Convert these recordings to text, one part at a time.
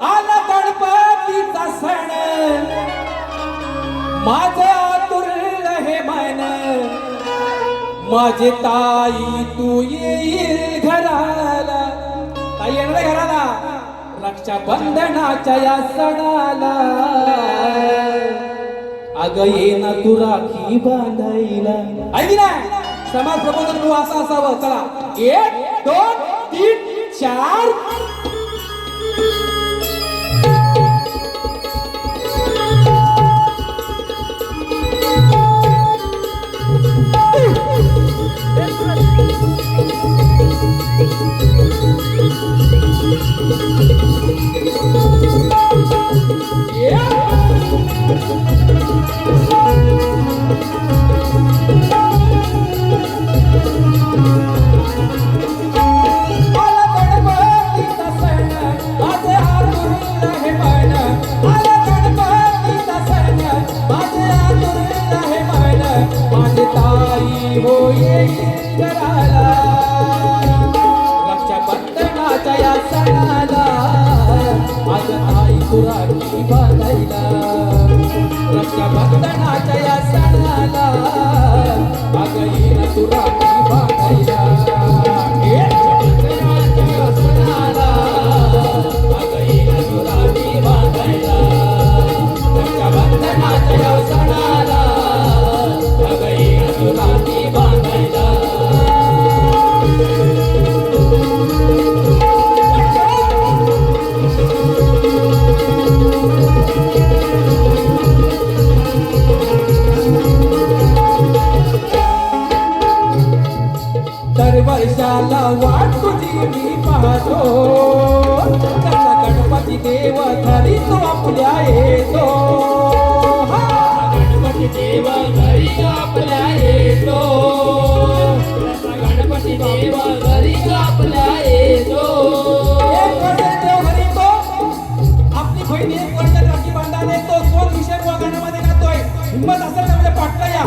आला गणपतीचा सण. माझ आतुरल हे मन. माझे ताई तू येईल घराला. ताई येणार घराला. रक्षाबंधनाच्या या सणाला. अग ये ना तू राखी बांधायला. ऐक ना समाज प्रबोधन गृह असावं. चला. एक दोन तीन चार. ताई तुराठी रक्षा रक्षाबंधनाच्या या वाट तुझी मी पाहतो. त्याचा गणपती देव घरी तो आपल्या येतो. गणपती देव घरी आपल्या येतो. गणपती देव घरी आपल्या येतो. आपली बहिणी एक वर्षात राखी बांधायला येतो. कोण विषय गणामध्ये गातोय हिंमत असेल तर म्हणजे पाठला या.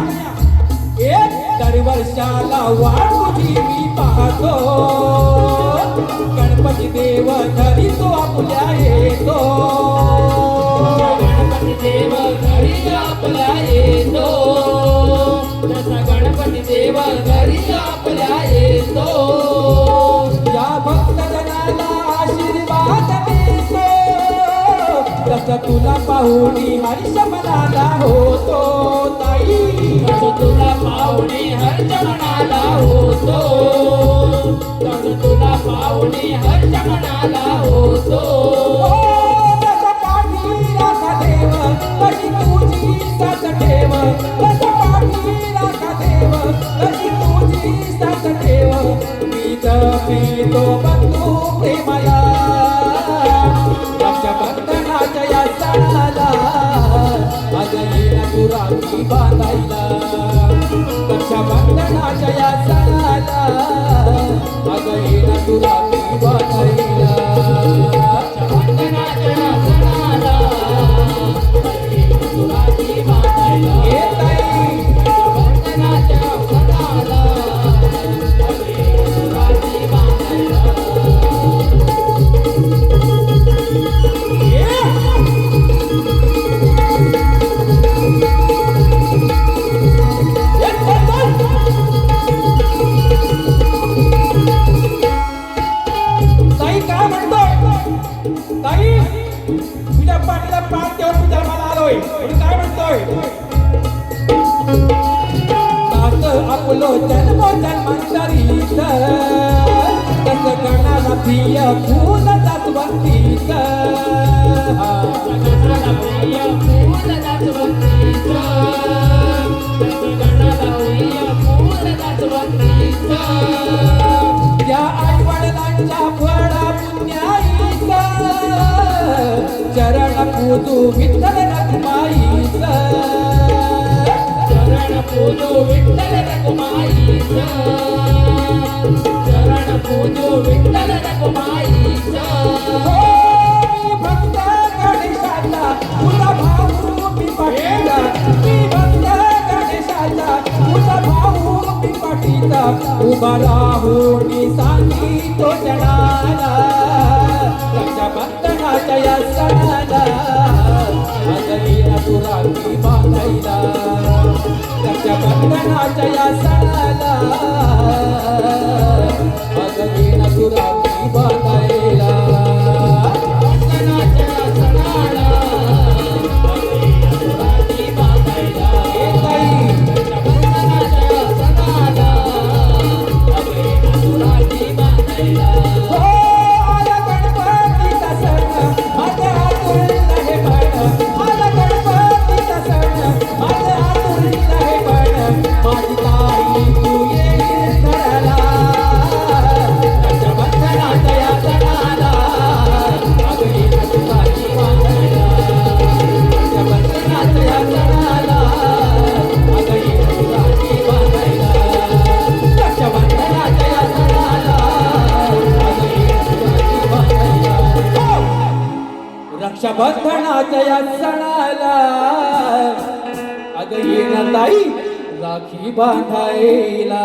एक दर वर्षाला वाट पाहतो गणपती देव घरी तो आपल्या येतो. गणपती देव घरी आपल्या येतो. तसा गणपती देव घरी आपल्या येतो. या भक्त जनाला आशीर्वाद देतो. तसं तुला पाहुणी हर्ष मनाला होतो ताई. तसं तुला पाहुणी हर्ष मनाला होतो. तुला हर्ष मनाला होतो. कशी तुझी साथ ठेव. तसं पाठी राखा देव कशी तुझी साथ ठेव. मी पितो बंधू प्रेमया रक्षाबंधनाच्या या सणाला अग येणं तू बांधायला. रक्षाबंधनाच्या या सणाला अग येणं तू आलोय म्हणून काय म्हणतोय? आपलं जन्म जन्मांतरीत तसं गणाला प्रिय फूल जातवंतीत तसं गणाला प्रिय फूल जातवंतीत या आई वडिलांच्या चरण पूजू विठ्ठल रखमाईचा चरण पूजू विठ्ठल रखमाईचा चरण पूजू विठ्ठल रखमाईचा हो मी भक्त गणेशाचा तुझा भाऊ मी पाठीला मी भक्त गणेशाचा तुझा या सणाला अपुरांगी बांधायला त्याच्या बंधनाच्या या सणाला. अग येणार नाही राखी बांधायला.